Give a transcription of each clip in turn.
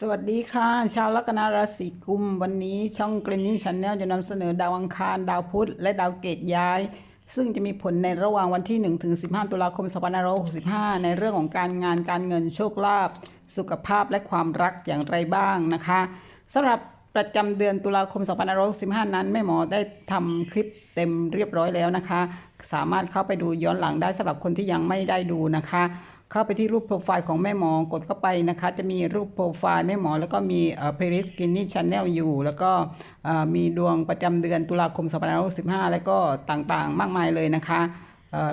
สวัสดีค่ะ ชาวลัคนาราศีกุม วันนี้ช่องกรีนนี่ชันแนลจะนำเสนอดาวอังคาร ดาวพุธ และดาวเกตย้าย ซึ่งจะมีผลในระหว่างวันที่ 1 ถึง 15 ตุลาคม 2565 ในเรื่องของการงานการเงินโชคลาภสุขภาพและความรักอย่างไรบ้างนะคะสำหรับประจำเดือนตุลาคม 2565 นั้นแม่หมอได้ทำคลิปเต็มเรียบร้อยแล้วนะคะ สามารถเข้าไปดูย้อนหลังได้สำหรับคนที่ยังไม่ได้ดูนะคะ เข้าไปที่รูปโปรไฟล์ของแม่หมอกดเข้าไปนะคะ จะมีรูปโปรไฟล์แม่หมอ แล้วก็มีเพลิสกินนี่ช n แนลอยู่ แล้วก็มีดวงประจำเดือนตุลาคม2565 แล้วก็ต่างๆ มากมายเลยนะคะ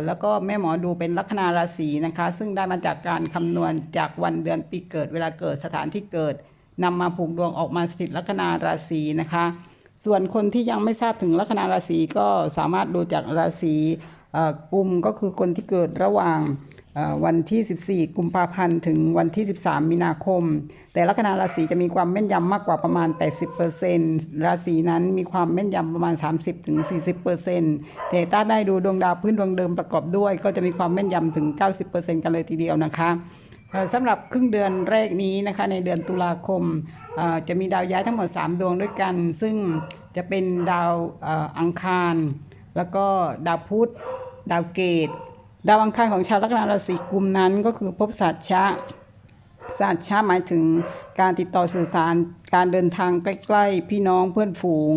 แล้วก็แม่หมอดูเป็นลัคนาราศีนะคะ ซึ่งได้มาจากการคำนวณจากวันเดือนปีเกิด เวลาเกิดสถานที่เกิดนำมาผูกดวงออกมาสถิตลัคนาราศีนะคะ ส่วนคนที่ยังไม่ทราบถึงลัคนาราศีก็สามารถดูจากราศีเอ่มก็คือคนที่เกิดระหว่าง วันที่ 14 กุมภาพันธ์ ถึงวันที่ 13 มีนาคม แต่ลัคนาราศีจะมีความแม่นยำมากกว่าประมาณ 80%ราศีนั้นมีความแม่นยำประมาณ 30-40%แต่ถ้าได้ดูดวงดาวพื้นดวงเดิมประกอบด้วย ก็จะมีความแม่นยำถึง 90%กันเลยทีเดียวนะคะสำหรับครึ่งเดือนแรกนี้นะคะในเดือนตุลาคมจะมีดาวย้ายทั้งหมด 3 ดวงด้วยกัน ซึ่งจะเป็นดาวอังคาร แล้วก็ดาวพุธ ดาวเกต ดาวอังคารของชาวลัคนาราศีกุมนั้นก็คือภพสัตชะศาสตร์ชาหมายถึงการติดต่อสื่อสารการเดินทางใกล้ๆ พี่น้องเพื่อนฝูง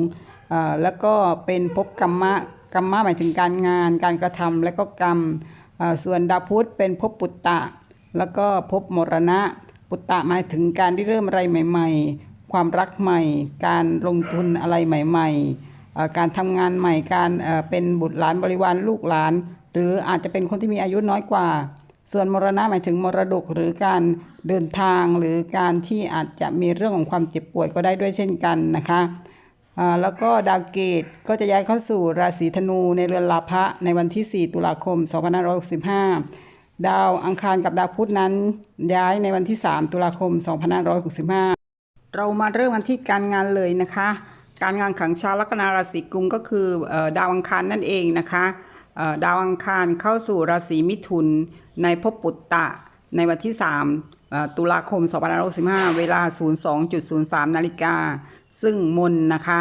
แล้วก็เป็นภพกรรมะกรรมะหมายถึงการงาน การกระทำและก็กรรมส่วนดาวพุธเป็นภพปุตตะ แล้วก็ภพมรณะ ปุตตะหมายถึงการที่เริ่มอะไรใหม่ ๆ ความรักใหม่ การลงทุนอะไรใหม่ ๆ การทำงานใหม่การเป็นบุตรหลานบริวารลูกหลาน หรืออาจจะเป็นคนที่มีอายุน้อยกว่า ส่วนมรณะหมายถึงมรดกหรือการเดินทางหรือการที่อาจจะมีเรื่องของความเจ็บป่วยก็ได้ด้วยเช่นกันนะคะแล้วก็ดาวเกตก็จะย้ายเข้าสู่ราศีธนูในเรือนลาภะในวันที่ 4 ตุลาคม 2565 ดาวอังคารกับดาวพุธนั้น ย้ายในวันที่ 3 ตุลาคม 2565 เรามาเริ่มกันที่การงานเลยนะคะ การงานของชาวลัคนาราศีกุมก็คือออดาวอังคารนั่นเองนะคะ ดาวอังคารเข้าสู่ราศีมิถุน ในภพปุตตะ ในวันที่ 3 ตุลาคม 2565 เวลา 02.03 นาฬิกา ซึ่งมนนะคะ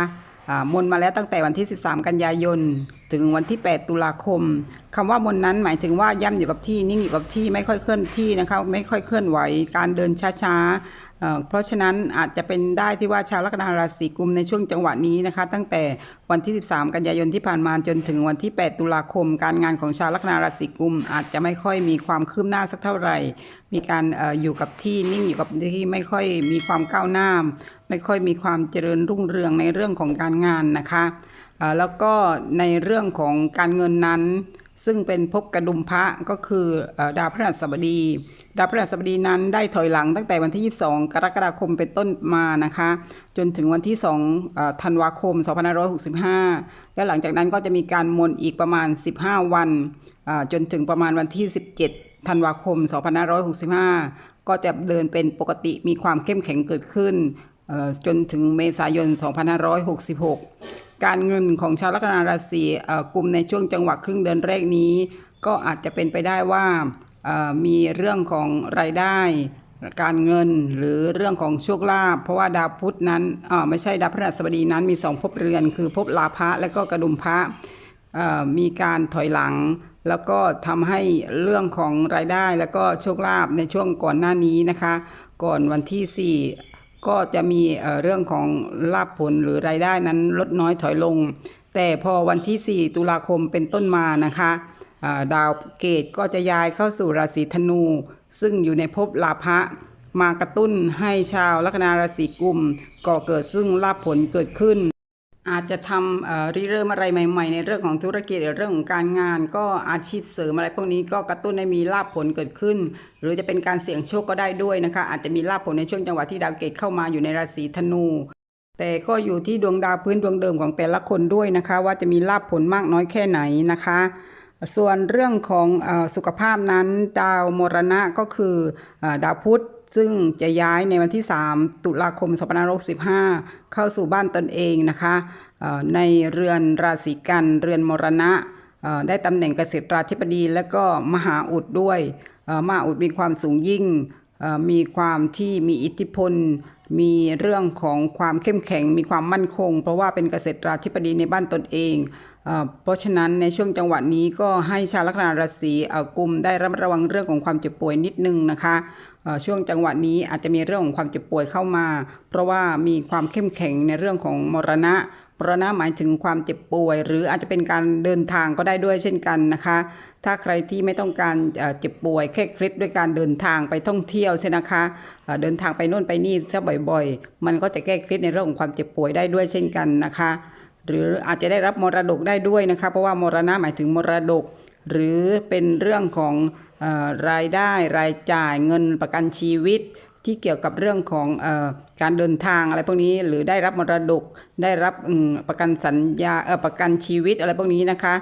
มนมาแล้วตั้งแต่วันที่ 13 กันยายน ถึงวันที่ 8 ตุลาคมคำว่ามนนั้นหมายถึงว่าย่ำอยู่กับที่นิ่งอยู่กับที่ไม่ค่อยเคลื่อนที่นะคะไม่ค่อยเคลื่อนไหว การเดินช้าๆ เพราะฉะนั้นอาจจะเป็นได้ที่ว่าชาวลัคนาราศีกุมในช่วงจังหวะนี้นะคะ ตั้งแต่วันที่ 13 กันยายนที่ผ่านมาจนถึงวันที่ 8 ตุลาคม การงานของชาวลัคนาราศีกุม อาจจะไม่ค่อยมีความคืบหน้าสักเท่าไหร่ มีการออยู่กับที่นิ่งอยู่กับที่ไม่ค่อยมีความก้าวหน้า ไม่ค่อยมีความเจริญรุ่งเรืองในเรื่องของการงานนะคะแล้วก็ในเรื่องของการเงินนั้น ซึ่งเป็นภพกระดุมพระก็คืออดาวพฤหัสบดี ดาวพฤหัสบดีนั้นได้ถอยหลังตั้งแต่วันที่ 22 กรกฎาคมเป็นต้นมานะคะ จนถึงวันที่2ธันวาคม 2565 แล้วหลังจากนั้นก็จะมีการมนอีกประมาณ 15 วัน จนถึงประมาณวันที่ 17 ธันวาคม 2565 ก็จะเดินเป็นปกติมีความเข้มแข็งเกิดขึ้น จนถึงเมษายน 2566 การเงินของชาวลัคนาราศีกลุ่มในช่วงจังหวะครึ่งเดือนแรกนี้ ก็อาจจะเป็นไปได้ว่า มีเรื่องของรายได้ การเงินหรือเรื่องของโชคลาภเพราะว่าดาวพุธนั้นไม่ใช่ดาวพฤหัสบดีนั้นมีสองภพเรือน คือภพลาภะและก็กระดุมพระมีการถอยหลัง แล้วก็ทำให้เรื่องของรายได้แล้วก็โชคลาภในช่วงก่อนหน้านี้นะคะ ก่อนวันที่ 4 ก็จะมีเรื่องของลาภผลหรือรายได้นั้นลดน้อยถอยลง แต่พอวันที่ 4 ตุลาคมเป็นต้นมานะคะ ดาวเกตก็จะย้ายเข้าสู่ราศีธนู ซึ่งอยู่ในภพลาภะมากระตุ้นให้ชาวลัคนาราศีกุมก่อเกิดซึ่งลาภผลเกิดขึ้น อาจจะทำริเริ่มอะไรใหม่ ๆ ในเรื่องของธุรกิจหรือเรื่องของการงาน ก็อาชีพเสริมอะไรพวกนี้ก็กระตุ้นให้มีลาภผลเกิดขึ้น หรือจะเป็นการเสี่ยงโชคก็ได้ด้วยนะคะ อาจจะมีลาภผลในช่วงจังหวะที่ดาวเกตเข้ามาอยู่ในราศีธนูแต่ก็อยู่ที่ดวงดาวพื้นดวงเดิมของแต่ละคนด้วยนะคะ ว่าจะมีลาภผลมากน้อยแค่ไหนนะคะ ส่วนเรื่องของอสุขภาพนั้นดาวมรณะก็คืออดาวพุธซึ่งจะย้ายในวันที่ 3 ตุลาคม2565 เข้าสู่บ้านตนเองนะคะในเรือนราศีกันเรือนมรณะ ได้ตำแหน่งเกษตราธิบดี และก็มหาอุดด้วยมหาอุดมีความสูงยิ่ง มีความที่มีอิทธิพล มีเรื่องของความเข้มแข็ง มีความมั่นคง เพราะว่าเป็นเกษตราธิบดีในบ้านตนเอง เพราะฉะนั้นในช่วงจังหวะนี้ก็ให้ชาวลัคนาราศีอ่อกุมได้ระมัดระวังเรื่องของความเจ็บป่วยนิดนึงนะคะช่วงจังหวะนี้อาจจะมีเรื่องของความเจ็บป่วยเข้ามา เพราะว่ามีความเข้มแข็งในเรื่องของมรณะมรณะหมายถึงความเจ็บป่วย หรืออาจจะเป็นการเดินทางก็ได้ด้วยเช่นกันนะคะ ถ้าใครที่ไม่ต้องการเจ็บป่วยแค่คล็ดด้วยการเดินทางไปท่องเที่ยวใช่นะคะเดินทางไปโน่นไปนี่ซะบ่อย ๆ มันก็จะแก้คล็ดในเรื่องของความเจ็บป่วยได้ด้วยเช่นกันนะคะ หรืออาจจะได้รับมรดกได้ด้วยนะคะเพราะว่ามรณะหมายถึงมรดก หรือเป็นเรื่องของอรายได้รายจ่ายเงินประกันชีวิต ที่เกี่ยวกับเรื่องของอการเดินทางอะไรพวกนี้ หรือได้รับมรดก ได้รับประกันสัญญาประกันชีวิตอะไรพวกนี้นะคะ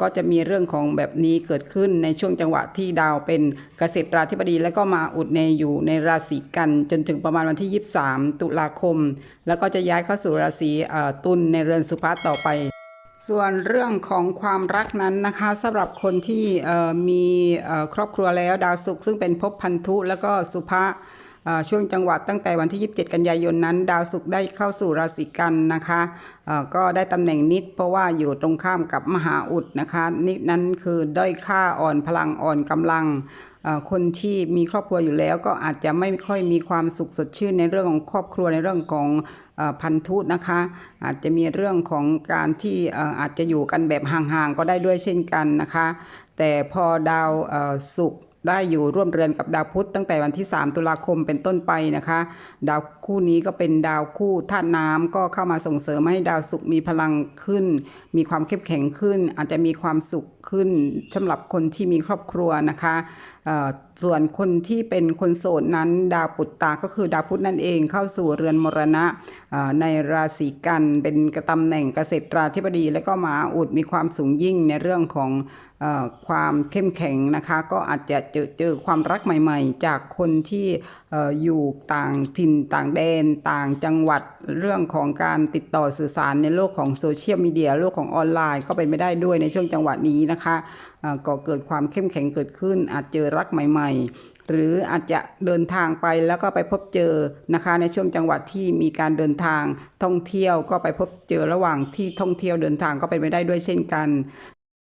ก็จะมีเรื่องของแบบนี้เกิดขึ้นในช่วงจังหวะที่ดาวเป็นเกษตราธิบดี แล้วก็มาอุดในอยู่ในราศีกันจนถึงประมาณวันที่ 23 ตุลาคม แล้วก็จะย้ายเข้าสู่ราศีตุลในเรือนสุภาต่อไปส่วนเรื่องของความรักนั้นนะคะสำหรับคนที่มีครอบครัวแล้วดาวศุกร์ซึ่งเป็นภพพันธุ แล้วก็สุภะเอ่อ ช่วงจังหวัดตั้งแต่วันที่ 27 กันยายนนั้น ดาวศุกร์ได้เข้าสู่ราศีกันนะคะก็ได้ตำแหน่งนิด เพราะว่าอยู่ตรงข้ามกับมหาอุดนะคะนิดนั้นคือด้อยค่าอ่อนพลังอ่อนกำลังคนที่มีครอบครัวอยู่แล้วก็อาจจะไม่ค่อยมีความสุขสดชื่นในเรื่องของครอบครัวในเรื่องของพันธุนะคะ อาจจะมีเรื่องของการที่อาจจะอยู่กันแบบห่างๆก็ได้ด้วยเช่นกันนะคะ แต่พอดาวศุกร์ ได้อยู่ร่วมเรือนกับดาวพุธตั้งแต่วันที่ 3 ตุลาคมเป็นต้นไปนะคะ ดาวคู่นี้ก็เป็นดาวคู่ธาตุน้ำก็เข้ามาส่งเสริมให้ดาวศุกร์มีพลังขึ้น มีความเข้มแข็งขึ้น อาจจะมีความสุขขึ้นสำหรับคนที่มีครอบครัวนะคะส่วนคนที่เป็นคนโสดนั้น ดาวปุตตาก็คือดาวพุธนั่นเองเข้าสู่เรือนมรณะในราศีกันเป็นกระตำแหน่งเกษตราธิบดี และก็มาอุดมีความสูงยิ่งในเรื่องของความเข้มแข็งนะคะ ก็อาจจะเจอเจอความรักใหม่ ๆ จากคนที่อยู่ต่างถิ่นต่างแดนต่างจังหวัด เรื่องของการติดต่อสื่อสารในโลกของโซเชียลมีเดียโลกของออนไลน์ก็เป็นไม่ได้ด้วยในช่วงจังหวะนี้นะคะก่อก็เกิดความเข้มแข็งเกิดขึ้น อาจเจอรักใหม่ ๆ หรืออาจจะเดินทางไปแล้วก็ไปพบเจอนะคะในช่วงจังหวัดที่มีการเดินทางท่องเที่ยวก็ไปพบเจอระหว่างที่ท่องเที่ยวเดินทางก็เป็นไปได้ด้วยเช่นกัน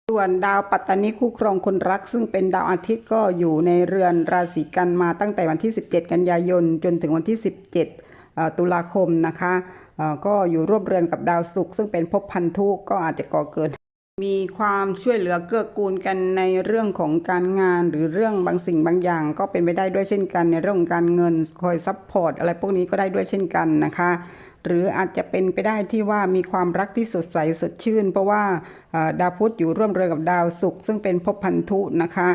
ส่วนดาวปัตตานีคู่ครองคนรัก ซึ่งเป็นดาวอาทิตย์ก็อยู่ในเรือนราศีกันมาตั้งแต่วันที่ 17 กันยายนจนถึงวันที่ 17เอ่อ ตุลาคมนะคะก็อยู่ร่วมเรือนกับดาวศุกร์ซึ่งเป็นภพพันธุก็อาจจะก่อเกิด มีความช่วยเหลือเกื้อกูลกันในเรื่องของการงานหรือเรื่องบางสิ่งบางอย่าง ก็เป็นไปได้ด้วยเช่นกันในเรื่องการเงินคอยซัพพอร์ตอะไรพวกนี้ก็ได้ด้วยเช่นกันนะคะ หรืออาจจะเป็นไปได้ที่ว่ามีความรักที่สดใสสดชื่น เพราะว่าดาวพุธอยู่ร่วมเรือกับดาวศุกร์ซึ่งเป็นภพพันธุนะคะ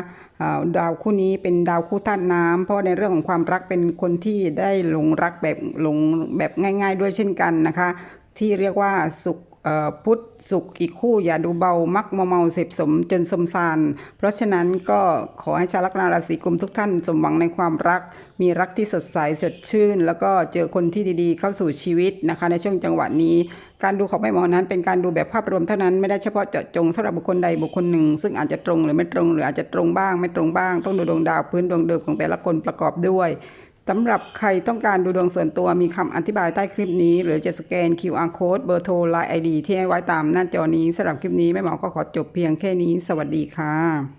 ดาวคู่นี้เป็นดาวคู่ธาตุน้ำเพราะในเรื่องของความรักเป็นคนที่ได้หลงรักแบบหลงแบบง่าย ๆ ด้วยเช่นกันนะคะ ที่เรียกว่าสุข พุทธสุขอีกคู่อย่าดูเบามักเมาเมาเสพสมจนสมสาร เพราะฉะนั้นก็ขอให้ชาวลัคนาราศีกุมทุกท่านสมหวังในความรัก มีรักที่สดใสสดชื่น แล้วก็เจอคนที่ดีๆ เข้าสู่ชีวิตนะคะ ในช่วงจังหวะนี้ การดูของแม่หมอนั้น เป็นการดูแบบภาพรวมเท่านั้นไม่ได้เฉพาะเจาะจงสำหรับบุคคลใดบุคคลหนึ่ง ซึ่งอาจจะตรงหรือไม่ตรงหรืออาจจะตรงบ้าง ไม่ตรงบ้าง ต้องดูดวงดาวพื้นดวงเดิมของแต่ละคนประกอบด้วย สำหรับใครต้องการดูดวงส่วนตัวมีคำอธิบายใต้คลิปนี้ หรือจะสแกน QR code เบอร์โทร Line ID ที่ให้ไว้ตามหน้าจอนี้สำหรับคลิปนี้แม่หมอก็ขอจบเพียงแค่นี้ สวัสดีค่ะ